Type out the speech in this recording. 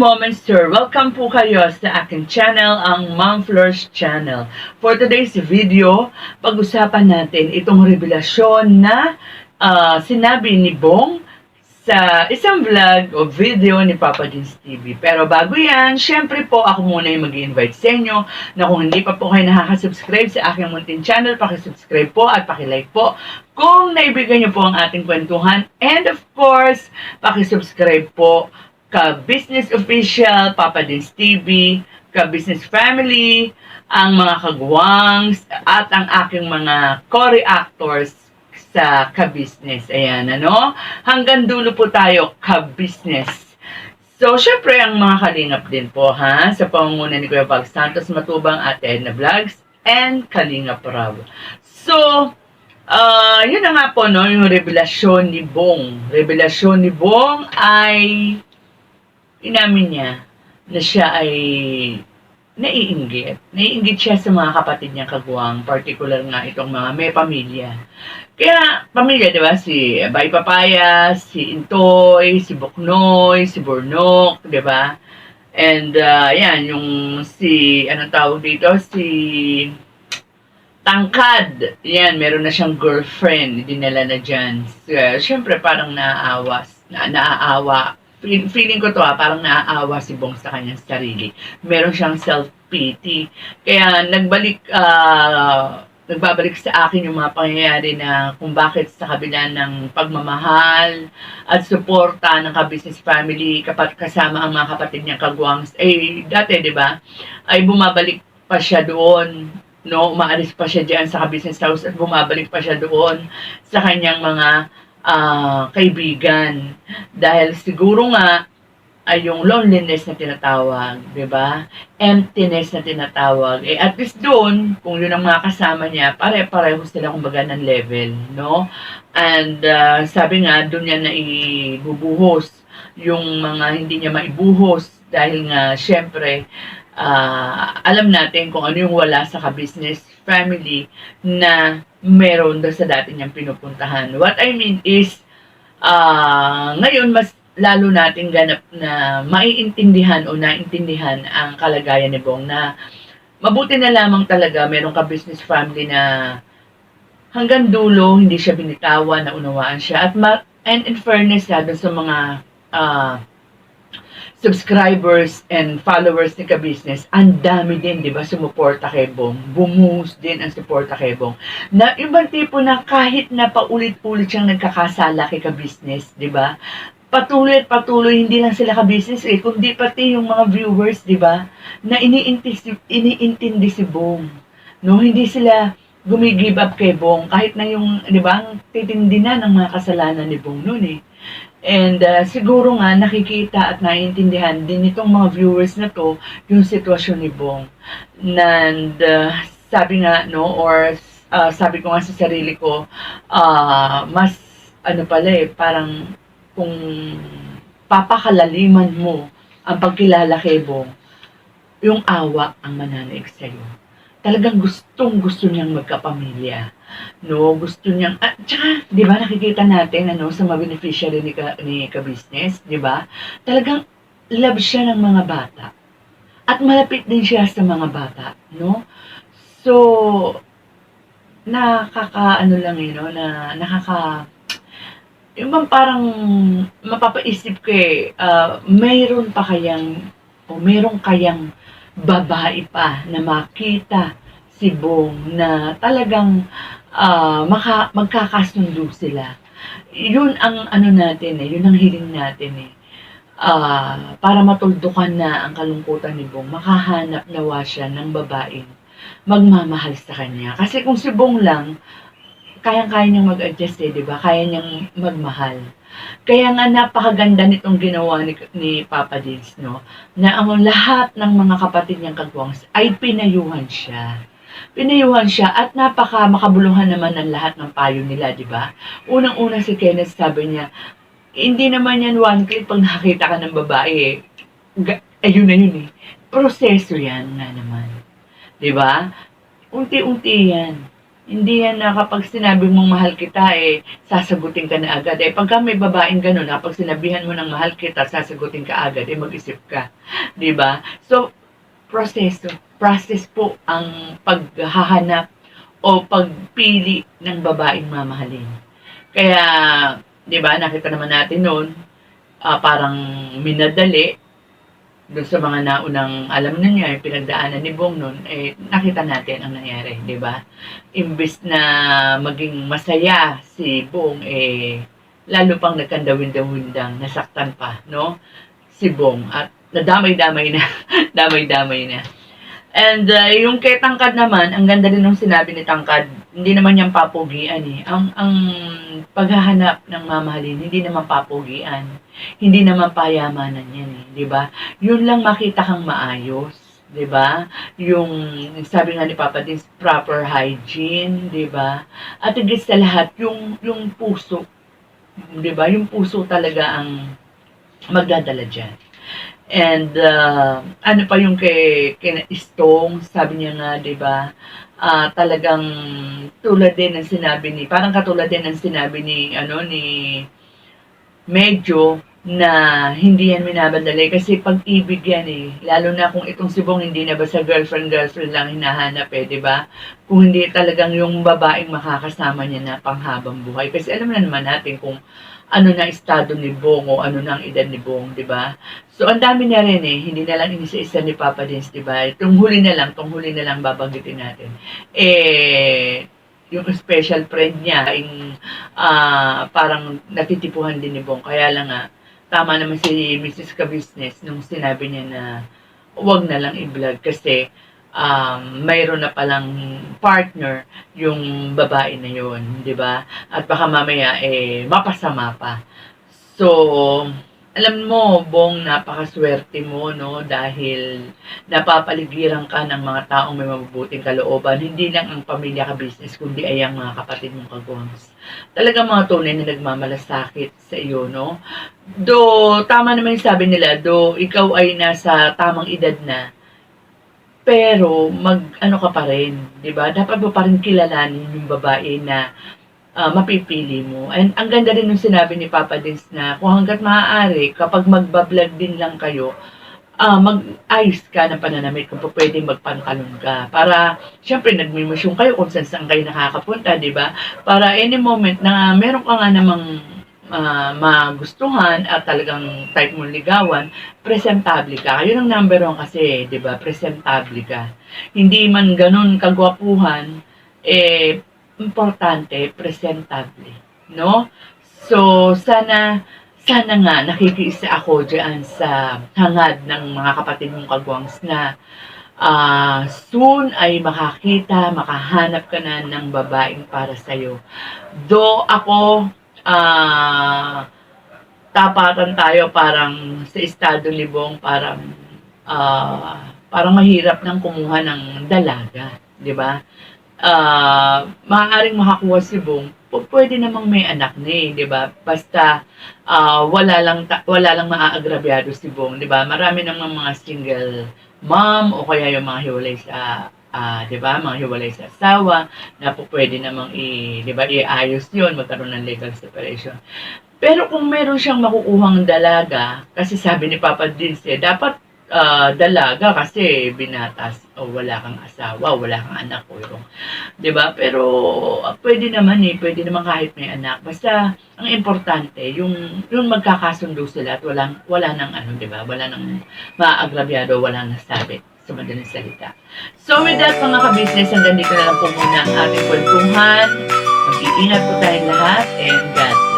moments, sir. Welcome po kayo sa aking channel, ang Mom Flores Channel. For today's video, pag-usapan natin itong revelasyon na ah, sinabi ni Bong sa isang vlog o video ni Papa Jeans TV. Pero bago yan, syempre po ako muna yung mag invite sa inyo na kung hindi pa po kayo nakaka-subscribe sa aking muntin channel, pakisubscribe po at pakilike po kung naibigay niyo po ang ating kwentuhan. And of course, pakisubscribe po ka Business Official, Papa Dins TV, ka Business Family, ang mga kagwangs, at ang aking mga co-reactors sa ka-business. Ayan, ano? Hanggang dulo po tayo ka-business. So, syempre, ang mga kalingap din po, ha? Sa pangunguna ni Kuya Bag Santos Matubang at Edna Vlogs and Kalingap Raw. So, ah yun na nga po, no? Yung revelasyon ni Bong. Revelasyon ni Bong ay inamin niya na siya ay naiinggit. Naiinggit siya sa mga kapatid niyang kagwang, particular nga itong mga may pamilya. Kaya, pamilya, di ba? Si Bay Papaya, si Intoy, si Buknoy, si Burnok, di ba? And, uh, yan, yung si, anong tawag dito? Si Tangkad. Yan, meron na siyang girlfriend, dinala na dyan. So, Siyempre, parang naaawa, na, naaawa feeling ko to ah, parang naaawa si Bong sa kanyang sarili. Meron siyang self-pity. Kaya nagbalik, ah, nagbabalik sa akin yung mga pangyayari na kung bakit sa kabila ng pagmamahal at suporta ng ka-business family kapag kasama ang mga kapatid niyang kagwangs, eh dati, di ba, ay bumabalik pa siya doon no, umaalis pa siya diyan sa ka-business house at bumabalik pa siya doon sa kanyang mga ah, kaibigan. Dahil siguro nga, ay yung loneliness na tinatawag, di ba? Emptiness na tinatawag. Eh, at least doon, kung yun ang mga kasama niya, pare-pareho sila kumbaga ng level, no? And ah, sabi nga, doon niya na ibubuhos yung mga hindi niya maibuhos dahil nga, syempre, ah, alam natin kung ano yung wala sa ka-business family na meron doon sa dati niyang pinupuntahan. What I mean is, ah ngayon mas lalo natin ganap na maiintindihan o naintindihan ang kalagayan ni Bong na mabuti na lamang talaga meron ka business family na hanggang dulo hindi siya binitawan, naunawaan siya at ma- and in fairness ha, sa mga ah, subscribers and followers ni ka-business, ang dami din, di ba, sumuporta kay Bong. Bumuhos din ang suporta kay Bong. Na, ibang tipo na kahit na paulit-ulit siyang nagkakasala kay ka-business, di ba? Patuloy at patuloy, hindi lang sila ka-business eh, kundi pati yung mga viewers, di ba? Na iniintindi, iniintindi si Bong. No, hindi sila gumigive up kay Bong kahit na yung, di ba, ang titindi na ng mga kasalanan ni Bong noon eh. And uh, siguro nga nakikita at naiintindihan din itong mga viewers na to yung sitwasyon ni Bong. And uh, sabi nga no or uh, sabi ko nga sa sarili ko uh, mas ano pala eh parang kung papakalaliman mo ang pagkilala kay Bong yung awa ang mananaig sa'yo. Talagang gustong gusto niyang magkapamilya no gusto niyang at tsaka 'di ba nakikita natin ano sa mga beneficiary ni ka, ni ka-business 'di ba? Talagang love siya ng mga bata. At malapit din siya sa mga bata no? So nakaka ano lang yun no? Na nakaka yung bang parang mapapaisip ko eh ah, mayroon pa kayang o mayroon kayang babae pa na makita si Bong na talagang ah, maka, magkakasundo sila. Yun ang ano natin eh, yun ang hiling natin eh. Ah, para matuldukan na ang kalungkutan ni Bong, makahanap nawa siya ng babaeng magmamahal sa kanya. Kasi kung si Bong lang, kayang-kaya niyang mag-adjust eh, di ba? Kaya niyang magmahal. Kaya nga napakaganda nitong ginawa ni, ni Papa Dins, no? Na ang lahat ng mga kapatid niyang kagwangs ay pinayuhan siya pinayuhan siya at napaka makabuluhan naman ng lahat ng payo nila, di ba? Unang-una si Kenneth sabi niya, hindi naman yan one click pag nakakita ka ng babae eh. Ayun na yun eh. Proseso yan nga naman. Di ba? Unti-unti yan. Hindi yan na kapag sinabi mong mahal kita, eh, sasagutin ka na agad. Eh, pagka may babaeng ganun, kapag sinabihan mo ng mahal kita, sasagutin ka agad, eh, mag-isip ka. 'Di ba? So, proseso. Process po ang paghahanap o pagpili ng babaeng mamahalin. Kaya, 'di ba, nakita naman natin noon, ah, parang minadali doon sa mga naunang alam na niya, pinagdaanan ni Bong noon, eh, nakita natin ang nangyari, di ba? Imbis na maging masaya si Bong, eh, lalo pang nagkandawin-dawindang, nasaktan pa, no? Si Bong. At nadamay-damay na, damay-damay na. And uh, yung kay Tangkad naman, ang ganda din nung sinabi ni Tangkad, hindi naman niyang papugian eh. Ang, ang paghahanap ng mamahalin, hindi naman papugian. Hindi naman payamanan yan eh, di ba? Yun lang makita kang maayos, di ba? Yung, sabi nga ni Papa din, proper hygiene, di ba? At higit sa lahat, yung, yung puso, di ba? Yung puso talaga ang magdadala dyan. And uh, ano pa yung kay, kay Stong, sabi niya nga, 'di ba? ah, talagang tulad din ng sinabi ni, parang katulad din ng sinabi ni ano ni Medyo na hindi yan minabadali kasi pag-ibig yan eh. Lalo na kung itong sibong hindi na ba sa girlfriend-girlfriend lang hinahanap eh, di ba? Kung hindi talagang yung babaeng makakasama niya na panghabang buhay. Kasi alam na naman natin kung ano na estado ni Bong o ano na ang edad ni Bong, di ba? So, ang dami na rin eh. Hindi na lang inisa-isa ni Papa Dins, di ba? Itong huli na lang, itong huli na lang babanggitin natin. Eh, yung special friend niya, yung ah, parang natitipuhan din ni Bong. Kaya lang nga, tama naman si Mrs. Ka-Business nung sinabi niya na wag na lang i-vlog kasi um, mayroon na palang partner yung babae na yun, di ba? At baka mamaya eh mapasama pa. So, alam mo, Bong, napakaswerte mo, no? Dahil napapaligiran ka ng mga taong may mabubuting kalooban. Hindi lang ang pamilya ka business, kundi ay ang mga kapatid mong kagwangs. Talaga mga tunay na nagmamalasakit sa iyo, no? Do, tama naman yung sabi nila, do ikaw ay nasa tamang edad na, pero mag ano ka pa rin, 'di ba? Dapat mo pa rin kilalanin yung babae na ah, mapipili mo. And ang ganda rin nung sinabi ni Papa Dins na kung hangga't maaari, kapag magbablog din lang kayo, ah mag-ayos ka ng pananamit kung pa pwedeng magpantalon ka. Para, syempre, nagmimusyong kayo kung saan saan kayo nakakapunta, di ba? Para any moment na meron ka nga namang ah, magustuhan at talagang type mong ligawan, presentable ka. Yun ang number one kasi, di ba? Presentable ka. Hindi man ganun kagwapuhan, eh, importante, presentable. No? So, sana, sana nga nakikiisa ako dyan sa hangad ng mga kapatid mong kagwangs na ah, soon ay makakita, makahanap ka na ng babaeng para sa'yo. Do ako, ah, tapatan tayo parang sa estado libong parang ah, parang mahirap nang kumuha ng dalaga, 'di ba? Ah, maaaring makakuha si Bong, pwede namang may anak na eh, 'di ba? Basta ah, wala lang wala lang maaagrabyado si Bong, 'di ba? Marami namang mga single mom o kaya yung mga hiwalay sa ah, 'di ba? Mga hiwalay sa asawa na po pwede namang i, 'di ba? Iayos 'yon, magkaroon ng legal separation. Pero kung meron siyang makukuhang dalaga, kasi sabi ni Papa Dins eh, dapat ah, dalaga kasi binatas o wala kang asawa, wala kang anak o yung, 'di ba? Pero ah, pwede naman eh, pwede naman kahit may anak. Basta ang importante yung yung magkakasundo sila at walang wala nang ano, 'di ba? Wala nang maagrabyado, wala nang sabit sa madaling salita. So with that mga ka-business, hanggang dito na lang po muna ang ating kwentuhan. Mag-iingat po tayong lahat and God.